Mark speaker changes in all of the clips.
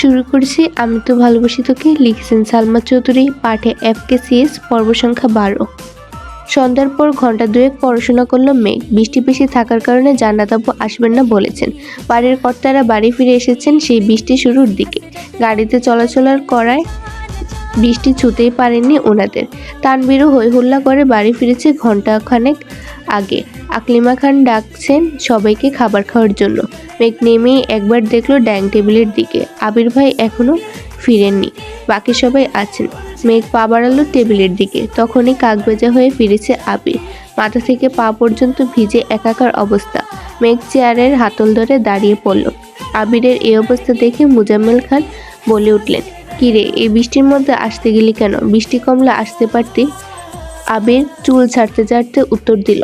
Speaker 1: শুরু করছি, আমি তো ভালোবাসি তোকে, লিখেছেন সালমা চৌধুরী, পাঠে এফ কে সিএস পর্ব সংখ্যা বারো। সন্ধ্যার পর ঘণ্টা দুয়েক পড়াশোনা করল মেঘ। বৃষ্টি বেশি থাকার কারণে জান্নাত আব্বু আসবেন না বলেছেন। বাড়ির কর্তারা বাড়ি ফিরে এসেছেন সেই বৃষ্টি শুরুর দিকে। গাড়িতে চলাচলার করায় বৃষ্টি ছুতেই পারেননি ওনাদের। তানবিরও হই হুল্লা করে বাড়ি ফিরেছে ঘন্টাখানেক আগে। আকলিমা খান ডাকছেন সবাইকে খাবার খাওয়ার জন্য। মেঘ নেমেই একবার দেখল ডাইনিং টেবিলের দিকে। আবির ভাই এখনও ফিরেননি। বাকি সবাই আছেন। মেঘ পা বাড়ালো টেবিলের দিকে। তখনই কাকবেজা হয়ে ফিরেছে আবির। মাথা থেকে পা পর্যন্ত ভিজে একাকার অবস্থা। মেঘ চেয়ারের হাতল ধরে দাঁড়িয়ে পড়ল। আবিরের এই অবস্থা দেখে মুজাম্মেল খান বলে উঠলেন কিরে এই বৃষ্টির মধ্যে আসতে গেলি কেন? বৃষ্টি কমলে আসতে পারতি? আবির চুল ছাড়তে ছাড়তে উত্তর দিল।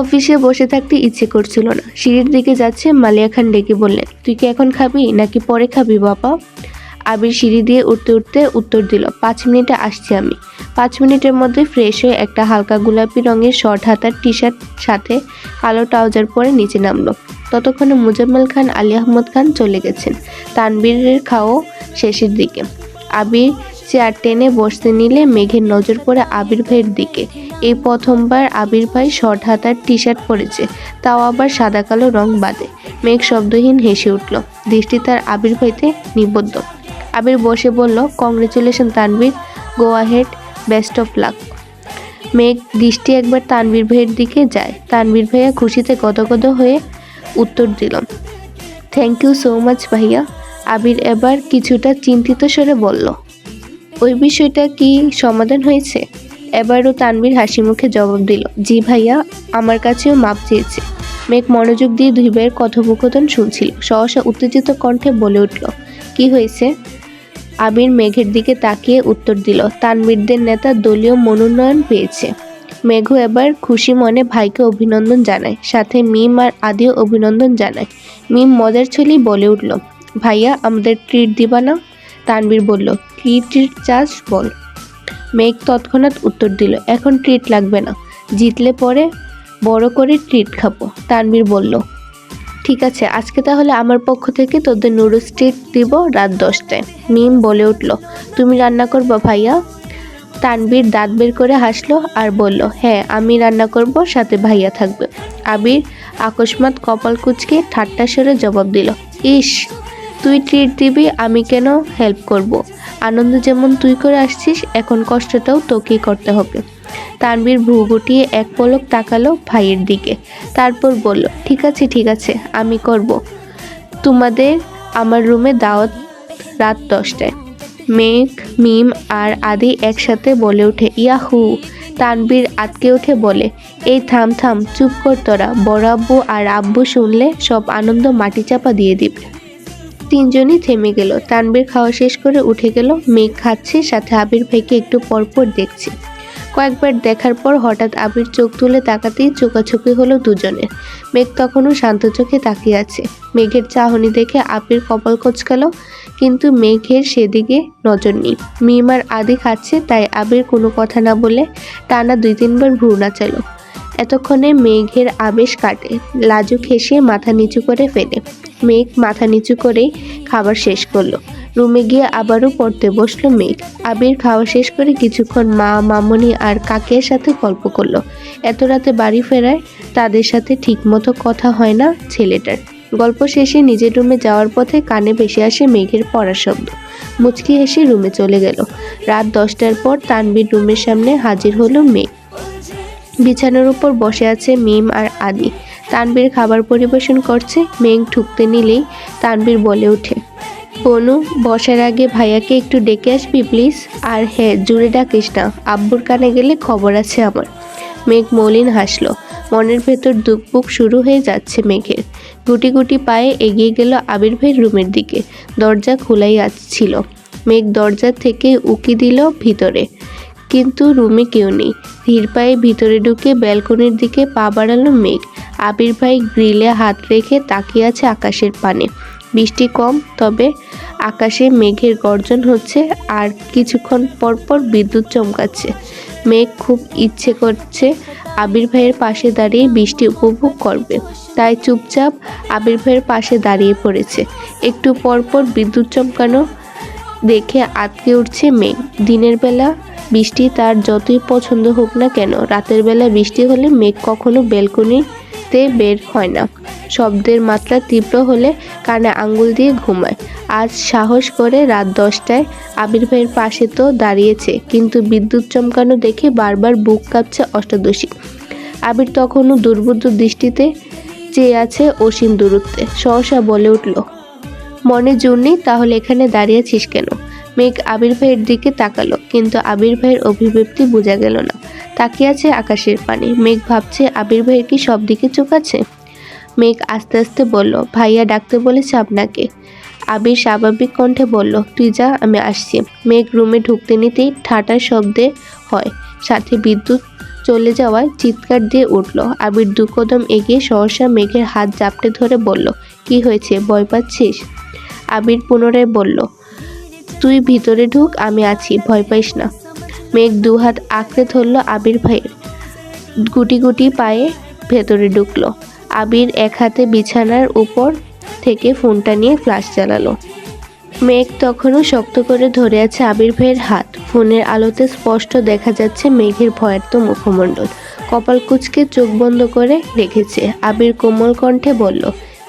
Speaker 1: অফিসে বসে থাকতে ইচ্ছে করছিল না। সিঁড়ির দিকে যাচ্ছে মালিয়া খান ডেকে বললেন, তুই কি এখন খাবি নাকি পরে খাবি বাবা? আবির সিঁড়ি দিয়ে উঠতে উঠতে উত্তর দিল, পাঁচ মিনিটে আসছি আমি। পাঁচ মিনিটের মধ্যে ফ্রেশ হয়ে একটা হালকা গোলাপি রঙের শর্ট হাতার টি শার্ট সাথে কালো ট্রাউজার পরে নিচে নামলো। ততক্ষণে মুজাম্মেল খান, আলী আহমদ খান চলে গেছেন তানবীরের খাও শেষের দিকে। আবির চেয়ার টেনে বসতে নিলে মেঘের নজর পড়ে আবির ভাইয়ের দিকে। এই প্রথমবার আবির ভাই শর্ট হাতার টি শার্ট পরেছে, তাও আবার সাদা কালো রং বাদে। মেঘ শব্দহীন হেসে উঠল, দৃষ্টি তার আবির ভাইতে নিবদ্ধ। আবির বসে বলল congratulation Tanvir go ahead best of luck মেঘ দৃষ্টি একবার তানবীর ভাইয়ের দিকে যায়। তানবীর ভাইয়া খুশিতে গদগদ হয়ে উত্তর দিল থ্যাংক ইউ সো মাচ ভাইয়া। আবির এবার কিছুটা চিন্তিত স্বরে বলল, ওই বিষয়টা কি সমাধান হয়েছে? এবারও তানবীর হাসি মুখে জবাব দিল, জি ভাইয়া, আমার কাছেও মাপ চেয়েছে। মেঘ মনোযোগ দিয়ে দুই ভাইয়ের কথোপকথন শুনছিল। সহসা উত্তেজিত কণ্ঠে বলে উঠল, কি হয়েছে? আবির মেঘের দিকে তাকিয়ে উত্তর দিল তানবীরদের নেতা দলীয় মনোনয়ন পেয়েছে। মেঘু এবার খুশি মনে ভাইকে অভিনন্দন জানায়, সাথে মিম আর আদিও অভিনন্দন জানায়। মিম মদের ছলি বলে উঠল, ভাইয়া, আমাদের ট্রিট দিবা না? তানবীর বলল, কি ট্রিট চাস বল। মেঘ তৎক্ষণাৎ উত্তর দিল, এখন ট্রিট লাগবে না, জিতলে পরে বড় করে ট্রিট খাব। তানবীর বলল ঠিক আছে, আজকে তাহলে আমার পক্ষ থেকে তোদের নুডলস ট্রিট দিব রাত দশটায়। মিম বলে উঠল, তুমি রান্না করব ভাইয়া? তানবীর দাঁত বের করে হাসলো আর বলল হ্যাঁ আমি রান্না করব, সাথে ভাইয়া থাকবে। আবির আকস্মাৎ কপাল কুচকে ঠাট্টা সরে জবাব দিল, ইস, তুই ট্রিট দিবি, আমি কেন হেল্প করব। আনন্দ যেমন তুই করে আসছিস, এখন কষ্টটাও তোকেই করতে হবে। তানবীর ভ্রু গুটিয়ে এক পলক তাকালো ভাইয়ের দিকে। তারপর বলল, ঠিক আছে ঠিক আছে, আমি করব। তোমাদের আমার রুমে দাওয়াত রাত দশটায়। মেঘ, মিম আর আদি একসাথে বলে ওঠে, ইয়াহু। তানবীর আটকে উঠে বলে, এই থাম থাম, চুপ কর তোরা। বড় আব্বু আর আব্বু শুনলে সব আনন্দ মাটি চাপা দিয়ে দিবে। তিনজনই থেমে গেল। তানবীর খাওয়া শেষ করে উঠে গেল। মেঘ খাচ্ছে, সাথে আবির ভাইকে একটু পরপর দেখছে। কয়েকবার দেখার পর হঠাৎ আবির চোখ তুলে তাকাতেই চোকাচোকি হলো দুজনের মেঘ তখনও শান্ত চোখে তাকিয়ে আছে। মেঘের চাহনি দেখে আবির কপাল কোচকালো, কিন্তু মেঘের সেদিকে নজর নেই। মিম আর আদি খাচ্ছে, তাই আবির কোনো কথা না বলে টানা দুই তিনবার ভ্রু নাচালো। এতক্ষণে মেঘের আবেশ কাটে, লাজুক হেসে মাথা নিচু করে ফেলে। মেঘ মাথা নিচু করেই খাবার শেষ করল। রুমে গিয়ে আবারও পড়তে বসল মেঘ। আবির খাওয়া শেষ করে কিছুক্ষণ মা, মামনি আর কাকের সাথে গল্প করল। এত রাতে বাড়ি ফেরায় তাদের সাথে ঠিকমতো কথা হয় না ছেলেটার। গল্প শেষে নিজের রুমে যাওয়ার পথে কানে ভেসে আসে মেঘের পড়ার শব্দ। মুচকি হেসে রুমে চলে গেল। রাত দশটার পর তানবীর রুমের সামনে হাজির হলো মেঘ। বিছানার উপর বসে আছে মিম আর আদি। তানবীর খাবার পরিবেশন করছে। মেঘ ঢুকতে নিলেই তানবীর বলে ওঠে বনু বসার আগে ভাইয়াকে একটু ডেকে আসবি, প্লিজ? আর হ্যাঁ জুড়ে ডাকিস না। আব্বুর কানে গেলে খবর আছে আমার। মেঘ মলিন হাসলো। মনের ভেতর দুকপুক শুরু হয়ে যাচ্ছে মেঘের। গুটি গুটি পায়ে এগিয়ে গেল আবির ভাইয়ের রুমের দিকে। দরজা খোলাই ছিল। মেঘ দরজা থেকে উকি দিল ভিতরে। কিন্তু রুমে কেউ নেই। ধীর পায়ে ভিতরে ঢুকে ব্যালকনির দিকে পা বাড়ালো মেঘ। আবির ভাই গ্রিলে হাত রেখে তাকিয়ে আছে আকাশের পানে। বৃষ্টি কম, তবে আকাশে মেঘের গর্জন হচ্ছে আর কিছুক্ষণ পর পর বিদ্যুৎ চমকাচ্ছে। মেঘ খুব ইচ্ছে করছে আবির ভাইয়ের পাশে দাঁড়িয়ে বৃষ্টি উপভোগ করবে। তাই চুপচাপ আবির ভাইয়ের পাশে দাঁড়িয়ে পড়েছে। একটু পরপর বিদ্যুৎ চমকানো দেখে আটকে উঠছে মেঘ। দিনের বেলা বৃষ্টি তার যতই পছন্দ হোক না কেন, রাতের বেলা বৃষ্টি হলে মেঘ কখনো বেলকনিতে বের হয় না। শব্দের মাত্রা তীব্র হলে কানে আঙ্গুল দিয়ে ঘুমায়। আজ সাহস করে রাত দশটায় আবির ভাইয়ের পাশে তো দাঁড়িয়েছে, কিন্তু বিদ্যুৎ চমকানো দেখে বারবার বুক কাঁপছে অষ্টাদশী। আবির তখনও দুর্বুদ্ধ দৃষ্টিতে চেয়ে আছে অসীম দূরত্বে। সহসা বলে উঠল, মনে জোর নেই, তাহলে এখানে দাঁড়িয়েছিস কেন? মেঘ আবির ভাইয়ের দিকে তাকালো, কিন্তু আবির ভাইয়ের অভিব্যক্তি বোঝা গেল না। তাকিয়ে আছে আকাশের পানে। মেঘ ভাবছে, আবির ভাইয়ের কি সব দিকে চোখ আছে মেঘ আস্তে আস্তে বলল, ভাইয়া ডাকতে বলেছে আপনাকে। আবির স্বাভাবিক কণ্ঠে বলল, তুই যা, আমি আসছি। মেঘ রুমে ঢুকতে নিতেই ঠাটার শব্দে হয়। সাথে বিদ্যুৎ চলে যাওয়ায় চিৎকার দিয়ে উঠল। আবির দু কদম এগিয়ে সহসা মেঘের হাত জাপটে ধরে বলল, কি হয়েছে? ভয় পাচ্ছিস? আবির পুনরায় বলল তুই ভিতরে ঢুক, আমি আছি, ভয় পাইস না। মেঘ দু হাত আঁকড়ে ধরল আবির ভাইয়ের। গুটি গুটি পায়ে ভেতরে ঢুকলো। আবির এক হাতে বিছানার উপর থেকে ফোনটা নিয়ে ফ্লাশ চালালো মেঘ তখনও শক্ত করে ধরে আছে আবির ভাইয়ের হাত। ফোনের আলোতে স্পষ্ট দেখা যাচ্ছে মেঘের ভয়ার্ত মুখমণ্ডল। কপাল কুচকে চোখ বন্ধ করে রেখেছে। আবির কোমল কণ্ঠে বলল,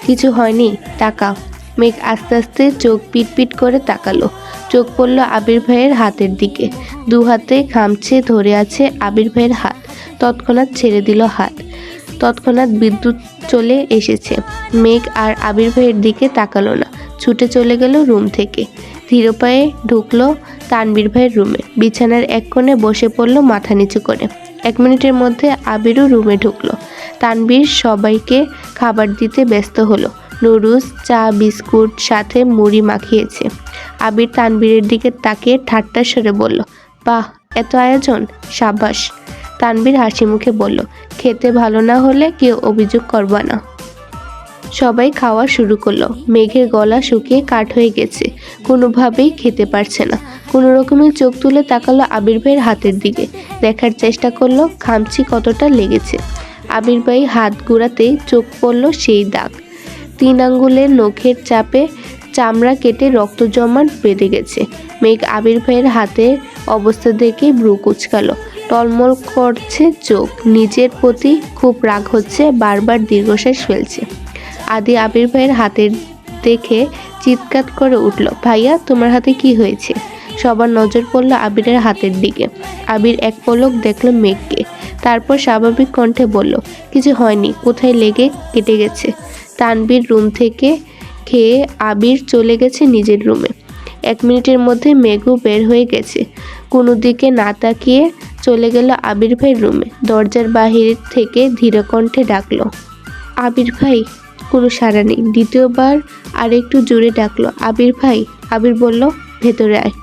Speaker 1: কিছু হয়নি তাকা মেঘ আস্তে আস্তে চোখ পিটপিট করে তাকালো। চোখ পড়ল আবির ভাইয়ের হাতের দিকে। দু হাতে খামছে, ধরে আছে আবির ভাইয়ের হাত। তৎক্ষণাৎ ছেড়ে দিল হাত। তৎক্ষণাৎ বিদ্যুৎ চলে এসেছে। মেঘ আর আবির ভাইয়ের দিকে তাকালো না। ছুটে চলে গেল রুম থেকে। ধীর পায়ে ঢুকলো তানবীর ভাইয়ের রুমে। বিছানার এক কোণে বসে পড়ল মাথা নিচু করে। এক মিনিটের মধ্যে আবিরও রুমে ঢুকলো। তানবীর সবাইকে খাবার দিতে ব্যস্ত হলো। নুডলস, চা, বিস্কুট, সাথে মুড়ি মাখিয়েছে। আবির তানবীরের দিকে তাকিয়ে ঠাট্টা সরে বলল, বাহ, এত আয়োজন সাবাস তানবীর হাসি মুখে বলল, খেতে ভালো না হলে কেউ অভিযোগ করবা না। সবাই খাওয়া শুরু করল। মেঘের গলা শুকিয়ে কাঠ হয়ে গেছে, কোনোভাবেই খেতে পারছে না। কোনো রকমে চোখ তুলে তাকালো আবির ভাইয়ের হাতের দিকে। দেখার চেষ্টা করল, খামচি কতটা লেগেছে? আবির ভাই হাত গুড়াতেই চোখ পড়ল সেই দাগ। তিন আঙ্গুলের নখের চাপে চামড়া কেটে রক্ত জমাট বেঁধে গেছে। মেঘ আবির ভাইয়ের হাতে অবস্থা দেখে ব্রু কুচকালো। টলমল করছে চোখ। নিজের প্রতি খুব রাগ হচ্ছে, বারবার দীর্ঘশ্বাস ফেলছে। আদি আবির ভাইয়ের হাতের দেখে চিৎকার করে উঠল, ভাইয়া, তোমার হাতে কি হয়েছে? সবার নজর পড়ল আবিরের হাতের দিকে। আবির এক পলক দেখল মেঘকে। তারপর স্বাভাবিক কণ্ঠে বলল, কিছু হয়নি, কোথায় লেগে কেটে গেছে? তানবীর রুম থেকে খেয়ে আবির চলে গেছে নিজের রুমে। এক মিনিটের মধ্যে মেঘও বের হয়ে গেছে। কোনো দিকে না তাকিয়ে চলে গেল আবির ভাই রুমে। দরজার বাহির থেকে ধীর কণ্ঠে ডাকলো, আবির ভাই, কোনো সাড়া নেই। দ্বিতীয়বার আরেকটু জোরে ডাকলো, আবির ভাই। আবির বলল, ভেতরে আয়।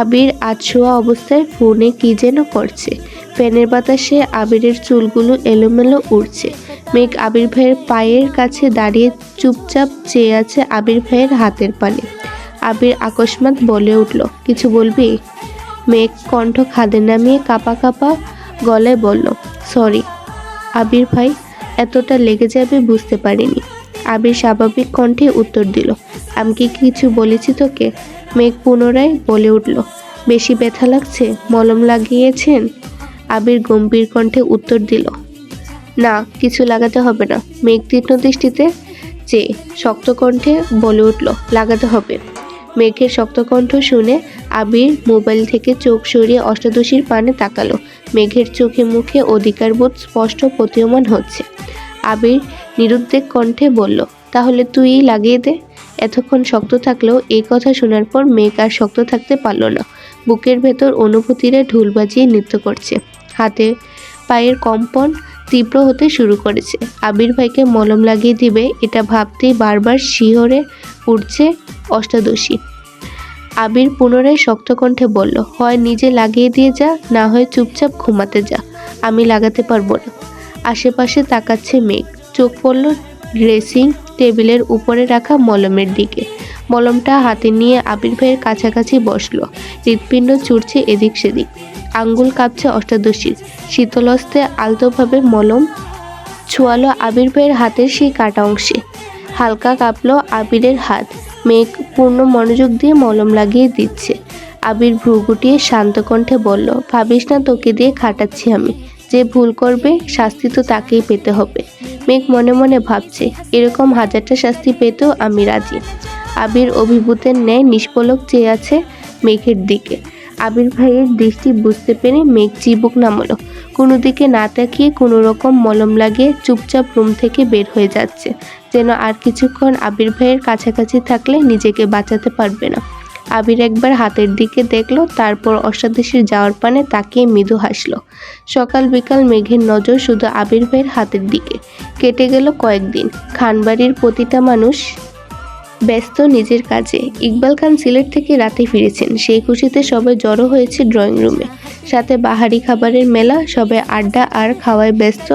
Speaker 1: আবির আছোয়া অবস্থায় ফোনে কি যেন করছে। ফ্যানের বাতাসে আবিরের চুলগুলো এলোমেলো উড়ছে। মেঘ আবির ভাইয়ের পায়ের কাছে দাঁড়িয়ে চুপচাপ চেয়ে আছে আবির ভাইয়ের হাতের পানে। আবির আকস্মাত বলে উঠল, কিছু বলবি? মেঘ কণ্ঠ খাদে নামিয়ে কাপা কাপা গলায় বলল, সরি, আবির ভাই এতটা লেগে যাবে বুঝতে পারিনি। আবির স্বাভাবিক কণ্ঠে উত্তর দিল, আমি কি কিছু বলেছি তোকে? মেঘ পুনরায় বলে উঠল, বেশি ব্যথা লাগছে? মলম লাগিয়েছেন? আবির গম্ভীর কণ্ঠে উত্তর দিল না, কিছু লাগাতে হবে না। মেঘ তীক্ষ্ণ দৃষ্টিতে চেয়ে শক্ত কণ্ঠে বলে উঠল, লাগাতে হবে। মেঘের শক্ত কণ্ঠ শুনে আবির মোবাইল থেকে চোখ সরিয়ে অষ্টাদশীর পানে তাকালো। মেঘের চোখে মুখে অধিকারবোধ স্পষ্ট প্রতীয়মান হচ্ছে। আবির নিরুদ্বেগ কণ্ঠে বলল, তাহলে তুই লাগিয়ে দে। এতক্ষণ শক্ত থাকলেও এই কথা শোনার পর মেঘ আর শক্ত থাকতে পারল না। বুকের ভেতর অনুভূতিরা ঢুল বাজিয়ে নৃত্য করছে। হাতে পায়ের কম্পন তীব্র হতে শুরু করেছে। আবির ভাইকে মলম লাগিয়ে দিবে, এটা ভাবতেই বারবার শিহরে উঠছে অষ্টাদশী। আবির পুনরায় শক্ত কণ্ঠে বলল, হয় নিজে লাগিয়ে দিয়ে যা, না হয় চুপচাপ ঘুমাতে যা, আমি লাগাতে পারব না। আশেপাশে তাকাচ্ছে মেঘ। চোখ পড়ল ড্রেসিং টেবিলের উপরে রাখা মলমের দিকে। মলমটা হাতে নিয়ে আবির ভাইয়ের কাছাকাছি বসল। হৃৎপিণ্ড চুরছে এদিক সেদিক। আঙ্গুল কাঁপছে অষ্টাদশীর। শীতলস্তে আলতোভাবে মলম ছোয়ালো আবির ভাইয়ের হাতের সেই কাটা অংশে। হালকা কাঁপলো আবিরের হাত। মেঘ পূর্ণ মনোযোগ দিয়ে মলম লাগিয়ে দিচ্ছে। আবির ভ্রু গুটিয়ে শান্ত কণ্ঠে বলল, ভাবিস না তোকে দিয়ে খাটাচ্ছি আমি। যে ভুল করবে, শাস্তি তো তাকেই পেতে হবে। মেঘ মনে মনে ভাবছে, এরকম হাজারটা শাস্তি পেতেও আমি রাজি। আবির অভিভূতের ন্যায় নিষ্পলক চেয়ে আছে মেঘের দিকে। আবির ভাইয়ের দৃষ্টি বুঝতে পেরে মেঘ চিবুক নামলো। কোনো দিকে না তাকিয়ে কোনো রকম মলম লাগিয়ে চুপচাপ রুম থেকে বের হয়ে যাচ্ছে। যেন আর কিছুক্ষণ আবির ভাইয়ের কাছাকাছি থাকলে নিজেকে বাঁচাতে পারবে না। আবির একবার হাতের দিকে দেখল, তারপর অষ্টাদশীর যাওয়ার পানে তাকিয়ে মৃদু হাসলো। সকাল বিকাল মেঘের নজর শুধু আবির ভাইয়ের হাতের দিকে। কেটে গেল কয়েকদিন। খানবাড়ির প্রতিটা মানুষ ব্যস্ত নিজের কাজে। ইকবাল খান সিলেট থেকে রাতে ফিরেছেন। সেই খুশিতে সবাই জড়ো হয়েছে ড্রয়িং রুমে। সাথে বাহারি খাবারের মেলা, সবাই আড্ডা আর খাওয়ায় ব্যস্ত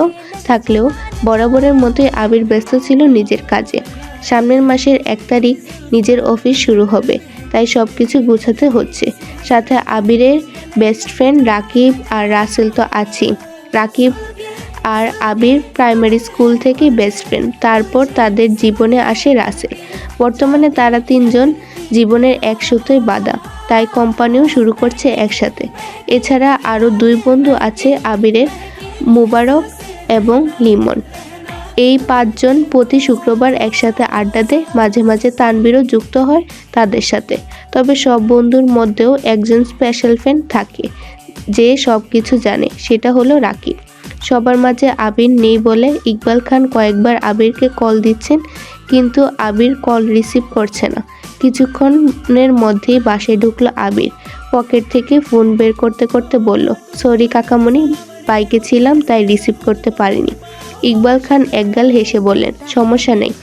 Speaker 1: থাকলেও বরাবরের মতোই আবির ব্যস্ত ছিল নিজের কাজে। সামনের মাসের এক তারিখ নিজের অফিস শুরু হবে, তাই সব কিছু গুছাতে হচ্ছে। সাথে আবিরের বেস্ট ফ্রেন্ড রাকিব আর রাসেল তো আছেই। রাকিব আর আবির প্রাইমারি স্কুল থেকে বেস্ট ফ্রেন্ড তারপর তাদের জীবনে আসে রাসেল। বর্তমানে তারা তিনজন জীবনের এক সুতোয় বাঁধা। তাই কোম্পানিও শুরু করছে একসাথে। এছাড়া আরও দুই বন্ধু আছে আবিরের মুবারক এবং লিমন। এই পাঁচজন প্রতি শুক্রবার একসাথে আড্ডা দেয়। মাঝে মাঝে তানবিরও যুক্ত হয় তাদের সাথে। তবে সব বন্ধুর মধ্যেও একজন স্পেশাল ফ্রেন্ড থাকে, যে সব কিছু জানে। সেটা হলো রাকিব। সবার মাঝে আবির নেই বলে ইকবাল খান কয়েকবার আবিরকে কল দিচ্ছেন, কিন্তু আবির কল রিসিভ করছে না। কিছুক্ষণের মধ্যেই বাসে ঢুকলো আবির। পকেট থেকে ফোন বের করতে করতে বলল সরি কাকামণি বাইকে ছিলাম, তাই রিসিভ করতে পারিনি। ইকবাল খান একগাল হেসে বললেন, সমস্যা নেই।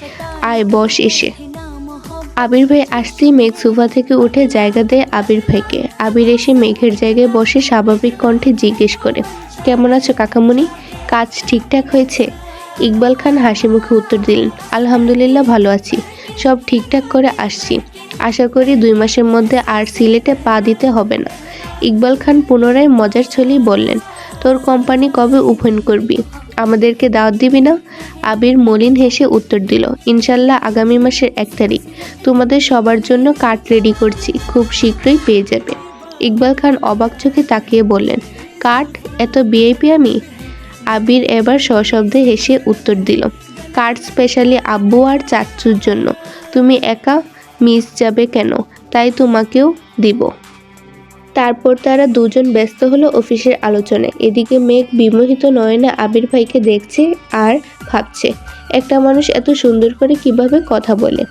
Speaker 1: আয়, বস এসে। আবির ভাই আসতেই মেঘ সোফা থেকে উঠে জায়গা দেয় আবির ভাইকে। আবির এসে মেঘের জায়গায় বসে স্বাভাবিক কণ্ঠে জিজ্ঞেস করে, কেমন আছো কাকামণি? কাজ ঠিকঠাক হয়েছে? ইকবাল খান হাসি মুখে উত্তর দিলেন, আলহামদুলিল্লাহ ভালো আছি। সব ঠিকঠাক করে আসছি। আশা করি দুই মাসের মধ্যে আর সিলেটে পা দিতে হবে না। ইকবাল খান পুনরায় মজার ছলেই বললেন তোর কোম্পানি কবে ওপেন করবি? আমাদেরকে দাওয়াত দিবি না? আবির মলিন হেসে উত্তর দিল, ইনশাল্লাহ আগামী মাসের এক তারিখ। তোমাদের সবার জন্য কার্ড রেডি করছি, খুব শীঘ্রই পেয়ে যাবে। ইকবাল খান অবাক চোখে তাকিয়ে বললেন, কার্ড? এত বিআইপি আমি? আবির এবার সশব্দে হেসে উত্তর দিল, কার্ড স্পেশালি আব্বু আর চাচ্চুর জন্য। তুমি একা মিস যাবে কেন? তাই তোমাকেও দিব। তারপর তারা দুজন ব্যস্ত হলো অফিসের আলোচনায়। এদিকে মেঘ বিমোহিত নয়নে আবির ভাইকে দেখছে আর ভাবছে, একটা মানুষ এত সুন্দর করে কীভাবে কথা বলে?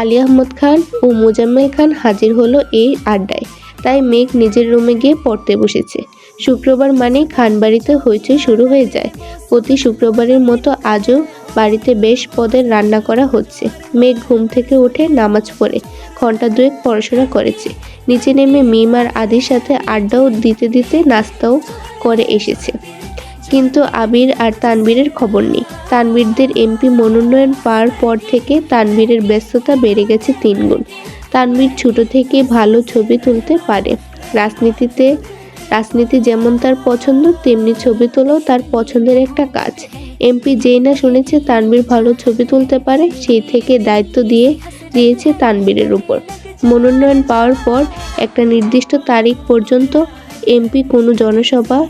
Speaker 1: আলী আহমদ খান ও মোজাম্মেল খান হাজির হলো এই আড্ডায়। তাই মেঘ নিজের রুমে গিয়ে পড়তে বসেছে। শুক্রবার মানেই খানবাড়িতে হইচই শুরু হয়ে যায়। প্রতি শুক্রবারের মতো আজও বাড়িতে বেশ পদের রান্না করা হচ্ছে। মেঘ ঘুম থেকে উঠে নামাজ পড়ে। ঘণ্টা দুয়েক পড়াশোনা করেছে। নিচে নেমে মিম আর আদির সাথে আড্ডাও দিতে দিতে নাস্তাও করে এসেছে। কিন্তু আবির আর তানবীরের খবর নেই। তানবীরদের এমপি মনোনয়ন পাওয়ার পর থেকে তানবীরের ব্যস্ততা বেড়ে গেছে তিনগুণ। তানবীর ছোট থেকে ভালো ছবি তুলতে পারে। রাজনীতিতে, রাজনীতি যেমন তার পছন্দ, তেমনি ছবি তোলাও তার পছন্দের একটা কাজ। এমপি যেই না শুনেছে তানবীর ভালো ছবি তুলতে পারে, সেই থেকে দায়িত্ব দিয়ে দিয়েছে তানবীরের উপর। মনোনয়ন পাওয়ার পর একটা নির্দিষ্ট তারিখ পর্যন্ত এমপি কোনো জনসভা,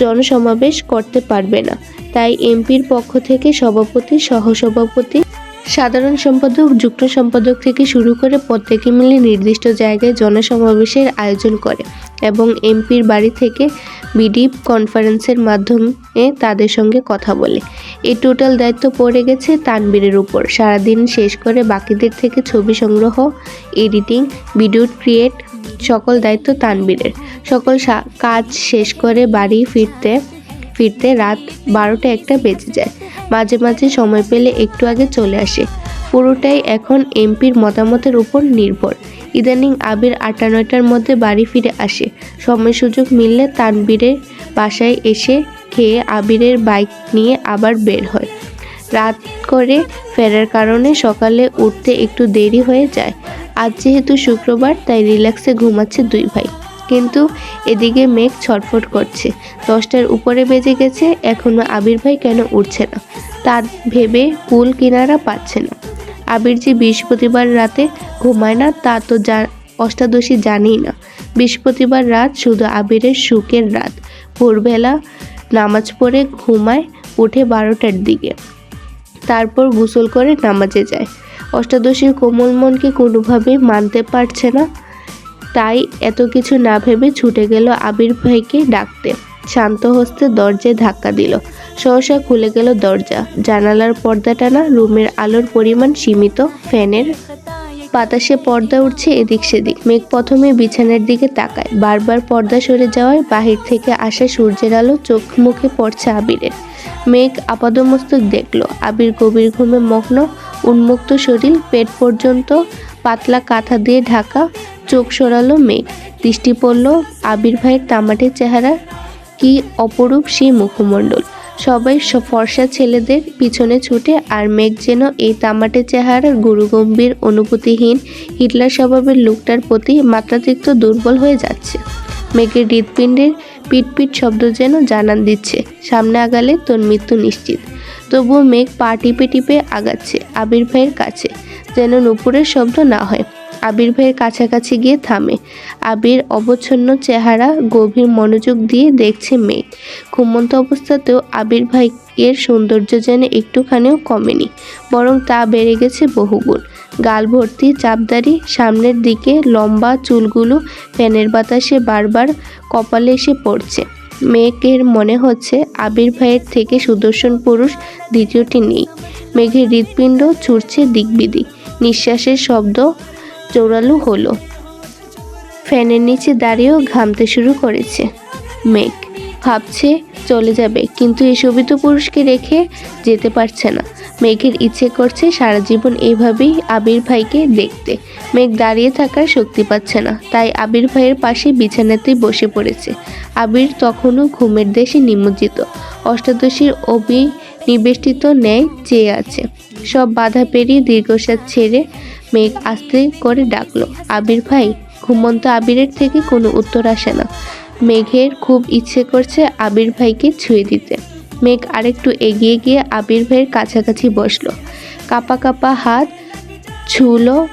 Speaker 1: জনসমাবেশ করতে পারবে না। তাই এমপির পক্ষ থেকে সভাপতি, সহসভাপতি, সাধারণ সম্পাদক, যুক্ত সম্পাদক থেকে শুরু করে প্রত্যেকে মিলে নির্দিষ্ট জায়গায় জনসমাবেশের আয়োজন করে। এবং এমপির বাড়ি থেকে বিডি কনফারেন্সের মাধ্যমে তাদের সঙ্গে কথা বলে। এই টোটাল দায়িত্ব পড়ে গেছে তানবীরের উপর। সারাদিন শেষ করে বাকিদের থেকে ছবি সংগ্রহ, এডিটিং, ভিডিও ক্রিয়েট, সকল দায়িত্ব তানবীরের। সকল কাজ শেষ করে বাড়ি ফিরতে ফিরতে রাত বারোটা একটা বেজে যায়। মাঝে মাঝে সময় পেলে একটু আগে চলে আসে। পুরোটাই এখন এমপির মতামতের উপর নির্ভর। ইদানিং আবির আটটা নয়টার মধ্যে বাড়ি ফিরে আসে। সময় সুযোগ মিললে তানবীরের বাসায় এসে খেয়ে আবিরের বাইক নিয়ে আবার বের হয়। রাত করে ফেরার কারণে সকালে উঠতে একটু দেরি হয়ে যায়। আজ যেহেতু শুক্রবার, তাই রিল্যাক্সে ঘুমাচ্ছে দুই ভাই। কিন্তু এদিকে মেঘ ছটফট করছে। দশটার উপরে বেজে গেছে, এখনও আবির ভাই কেন উঠছে না? তার ভেবে কুল কিনারা পাচ্ছে না। আবির যে বৃহস্পতিবার রাতে ঘুমায় না, তা তো যা অষ্টাদশী জানেই না। বৃহস্পতিবার রাত শুধু আবিরের সুখের রাত। ভোরবেলা নামাজ পড়ে ঘুমায়, উঠে বারোটার দিকে। তারপর গোসল করে নামাজে যায়। অষ্টাদশীর কোমল মনকে কোনোভাবে মানতে পারছে না। তাই এত কিছু না ভেবে ছুটে গেল আবির ভাইকে ডাকতে। শান্ত হস্তে দরজায় ধাক্কা দিল। সহসা খুলে গেল দরজা। জানালার পর্দা টানা রুমের আলোর পরিমাণ সীমিত, ফ্যানের বাতাসে পর্দা উঠছে এদিক সেদিক। মেঘ প্রথমে বিছানার দিকে তাকায়। বারবার পর্দা সরে যাওয়ায় বাহির থেকে আসা সূর্যের আলো চোখ মুখে পড়ছে আবিরের। মেঘ আপাদমস্তক দেখল। আবির গভীর ঘুমে মগ্ন, উন্মুক্ত শরীর, পেট পর্যন্ত পাতলা কাঁথা দিয়ে ঢাকা, চোখ সরালো মেঘ। দৃষ্টি পড়ল আবির ভাইয়ের তামাটে চেহারা কি অপরূপ সেই মুখমণ্ডল। সবাই ফর্সা ছেলেদের পিছনে ছুটে আর মেঘ যেন এই তামাটে চেহারার গুরুগম্ভীর, অনুভূতিহীন, হিটলার স্বভাবের লোকটার প্রতি মাত্রাতিরিক্ত দুর্বল হয়ে যাচ্ছে। মেঘের হৃৎপিণ্ডের পিটপিট শব্দ যেন জানান দিচ্ছে, সামনে আগালে তোর মৃত্যু নিশ্চিত। তবুও মেঘ পা টিপে টিপে আগাচ্ছে, আবির ভাইয়ের কাছে, যেন নুপুরের শব্দ না হয়। আবির ভাইয়ের কাছাকাছি গিয়ে থামে। আবির অবচ্ছন্ন চেহারা, গভীর মনোযোগ দিয়ে দেখছে মেঘ ঘুমন্ত অবস্থাতেও আবির ভাইয়ের সৌন্দর্য যেন একটুখানিও কমেনি, বরং তা বেড়ে গেছে বহুগুণ। গাল ভর্তি চাপদারি সামনের দিকে লম্বা চুলগুলো, ফ্যানের বাতাসে বারবার কপালে এসে পড়ছে। মেঘের মনে হচ্ছে আবির ভাইয়ের থেকে সুদর্শন পুরুষ দ্বিতীয়টি নেই। মেঘের হৃৎপিণ্ড ছুটছে দিকবিদিক। নিঃশ্বাসের শব্দ জোরালো হলো। ফ্যানের নিচে দাঁড়িয়েও ঘামতে শুরু করেছে। মেঘ ভাবছে চলে যাবে, কিন্তু এই শোভিত পুরুষকে রেখে যেতে পারছে না। মেঘের ইচ্ছে করছে সারা জীবন এইভাবেই আবির ভাইকে দেখতে। মেঘ দাঁড়িয়ে থাকার শক্তি পাচ্ছে না, তাই আবির ভাইয়ের পাশে বিছানাতেই বসে পড়েছে। আবির তখনও ঘুমের দেশে নিমজ্জিত। অষ্টাদশীর অবিনিবেষ্টিত ন্যায় চেয়ে আছে। সব বাধা পেরিয়ে দীর্ঘশ্বাস ছেড়ে মেঘ আস্তে করে ডাকলো, আবির ভাই, ঘুমন্ত আবিরের থেকে কোনো উত্তর আসে না। মেঘের খুব ইচ্ছে করছে আবির ভাইকে ছুঁয়ে দিতে। মেঘ আরেকটু এগিয়ে গিয়ে আবির ভাইয়ের কাছাকাছি বসল। কাপা কাপা হাত ছুলো,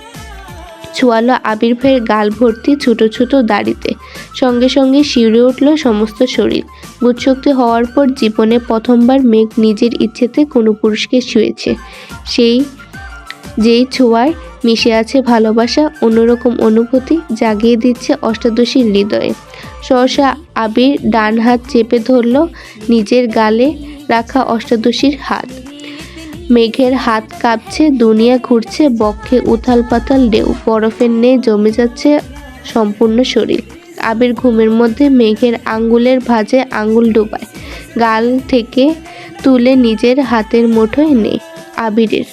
Speaker 1: ছোয়ালো আবির ভাইয়ের গাল ভর্তি ছোট ছোট দাড়িতে। সঙ্গে সঙ্গে শিউরে উঠল সমস্ত শরীর। বুধশক্তি হওয়ার পর জীবনে প্রথমবার মেঘ নিজের ইচ্ছেতে কোনো পুরুষকে ছুঁয়েছে। সেই, যেই ছোঁয়ায় মিশে আছে ভালোবাসা, অন্যরকম অনুভূতি জাগিয়ে দিচ্ছে অষ্টাদশীর হৃদয়ে। সহসা আবির ডান হাত চেপে ধরল নিজের গালে রাখা অষ্টাদশীর হাত। মেঘের হাত কাঁপছে, দুনিয়া ঘুরছে, বক্ষে উথাল পাতাল ঢেউ, বরফের নেই জমে যাচ্ছে সম্পূর্ণ শরীর। আবির ঘুমের মধ্যে মেঘের আঙ্গুলের ভাঁজে আঙ্গুল ডোবায়। গাল থেকে তুলে নিজের হাতের মুঠোয় নেই আবিরের।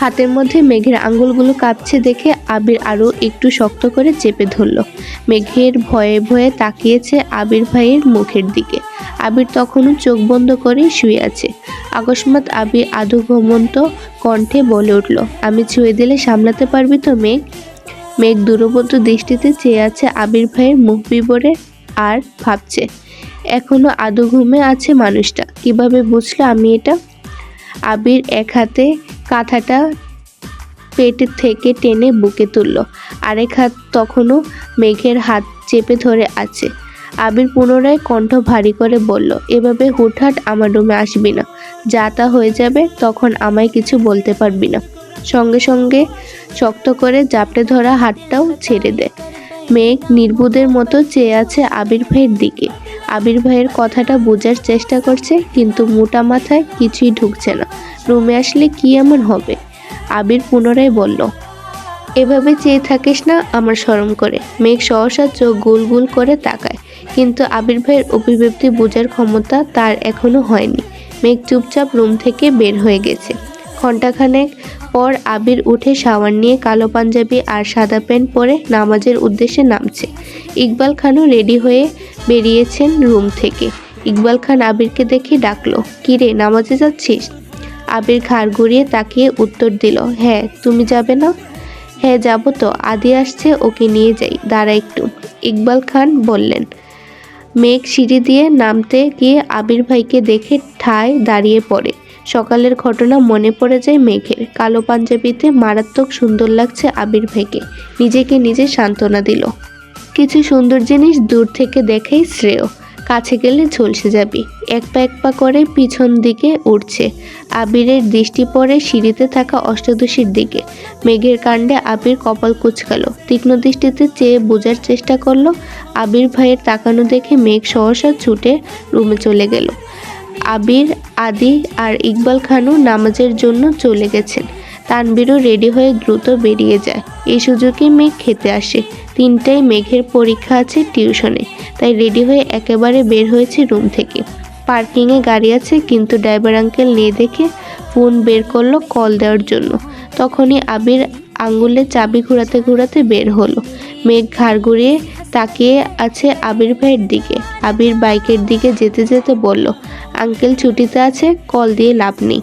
Speaker 1: হাতের মধ্যে মেঘের আঙ্গুলগুলো কাঁপছে দেখে আবির আরও একটু শক্ত করে চেপে ধরল। মেঘের ভয়ে ভয়ে তাকিয়েছে আবির ভাইয়ের মুখের দিকে। আবির তখনও চোখ বন্ধ করে শুয়ে আছে। আকস্মাৎ আবির আধু ঘুমন্ত কণ্ঠে বলে উঠল, আমি ছুঁয়ে দিলে সামলাতে পারবি তো, মেঘ? মেঘ দূরবদ্ধ দৃষ্টিতে চেয়ে আছে আবির ভাইয়ের মুখ বিবরে আর ভাবছে, এখনও আদু ঘুমে আছে মানুষটা? কীভাবে বুঝলো আমি এটা? আবির এক হাতে কাঁথাটা পেট থেকে টেনে বুকে তুলল। আরেক হাত তখনও মেঘের হাত চেপে ধরে আছে। আবির পুনরায় কণ্ঠ ভারী করে বলল, এভাবে হুটহাট আমার রুমে আসবি না। যা তা হয়ে যাবে, তখন আমায় কিছু বলতে পারবি না। সঙ্গে সঙ্গে শক্ত করে জাপটে ধরা হাতটাও ছেড়ে দে। মেঘ নির্বুদের মতো চেয়ে আছে আবির ভাইয়ের দিকে। আবির ভাইয়ের কথাটা বোঝার চেষ্টা করছে, কিন্তু মোটা মাথায় কিছুই ঢুকছে না। রুমে আসলে কি এমন হবে? আবির পুনরায় বলল, এভাবে চেয়ে থাকিস না আমার শরম করে। মেঘ সহসা চোখ গুল গুল করে তাকায়। কিন্তু আবির ভাইয়ের অভিব্যক্তি বোঝার ক্ষমতা তার এখনও হয়নি। মেঘ চুপচাপ রুম থেকে বের হয়ে গেছে। ঘণ্টাখানেক পর আবির উঠে শাওয়ার নিয়ে কালো পাঞ্জাবি আর সাদা প্যান্ট পরে নামাজের উদ্দেশ্যে নামছে। ইকবাল খানও রেডি হয়ে বেরিয়েছেন রুম থেকে। ইকবাল খান আবিরকে দেখে ডাকলো, কিরে, নামাজে যাচ্ছিস? আবির ঘাড় ঘুরিয়ে তাকিয়ে উত্তর দিল হ্যাঁ তুমি যাবে না? হ্যাঁ যাব তো। আদি আসছে, ওকে নিয়ে যাই। দাঁড়া একটু। ইকবাল খান বললেন। মেঘ সিঁড়ি দিয়ে নামতে গিয়ে আবির ভাইকে দেখে ঠায় দাঁড়িয়ে পড়ে। সকালের ঘটনা মনে পড়ে যায় মেঘের। কালো পাঞ্জাবিতে মারাত্মক সুন্দর লাগছে আবির ভাইকে। নিজেকে নিজে সান্ত্বনা দিল। কিছু সুন্দর জিনিস দূর থেকে দেখেই শ্রেয়। কাছে গেলে ঝলসে যাবি। এক পা এক পা করে পিছন দিকে উঠছে আবিরের দৃষ্টি পড়ে সিঁড়িতে থাকা অষ্টাদশীর দিকে। মেঘের কাণ্ডে আবির কপাল কুচকালো। তীক্ষ্ণ দৃষ্টিতে চেয়ে বোঝার চেষ্টা করল, আবির ভাইয়ের তাকানো দেখে মেঘ সহসা ছুটে রুমে চলে গেল। আবির, আদি আর ইকবাল খানও নামাজের জন্য চলে গেছেন। তানবীরও রেডি হয়ে দ্রুত বেরিয়ে যায়। এই সুযোগে মেঘ খেতে আসে। তিনটায় মেঘের পরীক্ষা আছে টিউশনে, তাই রেডি হয়ে একেবারে বের হয়েছে রুম থেকে। পার্কিংয়ে গাড়ি আছে, কিন্তু ড্রাইভার আঙ্কেল নেই দেখে ফোন বের করল কল দেওয়ার জন্য। তখনই আবির আঙ্গুলে চাবি ঘোরাতে ঘোরাতে বের হলো। মেঘ ঘাড় ঘুরিয়ে তাকিয়ে আছে আবির ভাইয়ের দিকে। আবির বাইকের দিকে যেতে যেতে বলল, আঙ্কেল ছুটিতে আছে, কল দিয়ে লাভ নেই।